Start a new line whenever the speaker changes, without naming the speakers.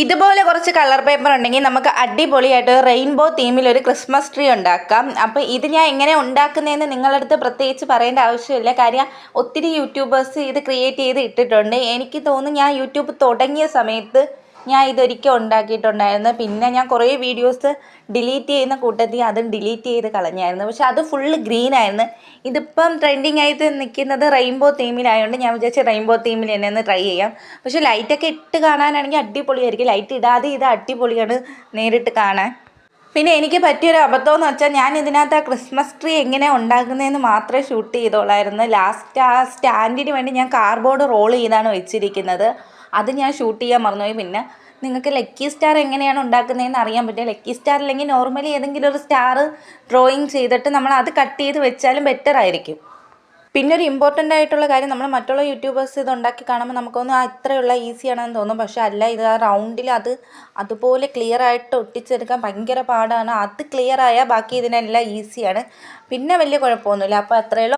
ഇതുപോലെ കുറച്ച് colour paper ഉണ്ടെങ്കിൽ നമുക്ക് അടിപൊളിയായിട്ട് റെയിൻബോ തീമിൽ ഒരു ക്രിസ്മസ് ട്രീ ഉണ്ടാക്കാം. അപ്പോൾ ഇത് ഞാൻ എങ്ങനെ ഉണ്ടാക്കുന്നതെന്ന് നിങ്ങളുടെ അടുത്ത് പ്രത്യേകിച്ച് പറയേണ്ട ആവശ്യമില്ല. കാര്യം ഒത്തിരി യൂട്യൂബേഴ്സ് ഇത് ക്രിയേറ്റ് ചെയ്ത് ഇട്ടിട്ടുണ്ട്. എനിക്ക് തോന്നുന്നു ഞാൻ യൂട്യൂബ് തുടങ്ങിയ സമയത്ത് ഞാൻ ഇതൊരിക്കൽ ഉണ്ടാക്കിയിട്ടുണ്ടായിരുന്നു. പിന്നെ ഞാൻ കുറേ വീഡിയോസ് ഡിലീറ്റ് ചെയ്യുന്ന കൂട്ടത്തിൽ അതും ഡിലീറ്റ് ചെയ്ത് കളഞ്ഞായിരുന്നു. പക്ഷെ അത് ഫുള്ള് ഗ്രീൻ ആയിരുന്നു. ഇതിപ്പം ട്രെൻഡിങ് ആയിട്ട് നിൽക്കുന്നത് റെയിൻബോ തീമിലായതുകൊണ്ട് ഞാൻ വിചാരിച്ചു റെയിൻബോ തീമിൽ തന്നെ ഒന്ന് ട്രൈ ചെയ്യാം. പക്ഷെ ലൈറ്റൊക്കെ ഇട്ട് കാണാനാണെങ്കിൽ അടിപൊളിയായിരിക്കും. ലൈറ്റ് ഇടാതെ ഇത് അടിപൊളിയാണ് നേരിട്ട് കാണാൻ. പിന്നെ എനിക്ക് പറ്റിയൊരു അബദ്ധം എന്ന് വെച്ചാൽ ഞാൻ ഇതിനകത്ത് ആ ക്രിസ്മസ് ട്രീ എങ്ങനെ ഉണ്ടാക്കുന്നതെന്ന് മാത്രമേ ഷൂട്ട് ചെയ്തോളായിരുന്നു. ലാസ്റ്റ് ആ സ്റ്റാൻഡിന് വേണ്ടി ഞാൻ കാർബോർഡ് റോൾ ചെയ്താണ് വെച്ചിരിക്കുന്നത്. അത് ഞാൻ ഷൂട്ട് ചെയ്യാൻ മറന്നുപോയി. പിന്നെ നിങ്ങൾക്ക് ലക്കി സ്റ്റാർ എങ്ങനെയാണ് ഉണ്ടാക്കുന്നതെന്ന് അറിയാൻ പറ്റുക ലക്കി സ്റ്റാർ അല്ലെങ്കിൽ നോർമലി ഏതെങ്കിലും ഒരു സ്റ്റാർ ഡ്രോയിങ് ചെയ്തിട്ട് നമ്മൾ അത് കട്ട് ചെയ്ത് വെച്ചാലും ബെറ്റർ ആയിരിക്കും. പിന്നെ ഒരു ഇമ്പോർട്ടന്റ് ആയിട്ടുള്ള കാര്യം നമ്മൾ മറ്റുള്ള യൂട്യൂബേഴ്സ് ഇത് ഉണ്ടാക്കി കാണുമ്പോൾ നമുക്കൊന്നും ഈസി ആണെന്ന് തോന്നും. പക്ഷേ അല്ല ഇത് ആ റൗണ്ടിൽ അത് അതുപോലെ ക്ലിയർ ആയിട്ട് ഒട്ടിച്ചെടുക്കാൻ ഭയങ്കര പാടാണ്. അത് ക്ലിയർ ആയാൽ ബാക്കി ഇതിനെല്ലാം ഈസിയാണ് പിന്നെ വലിയ കുഴപ്പമൊന്നുമില്ല. അപ്പോൾ അത്രയുള്ള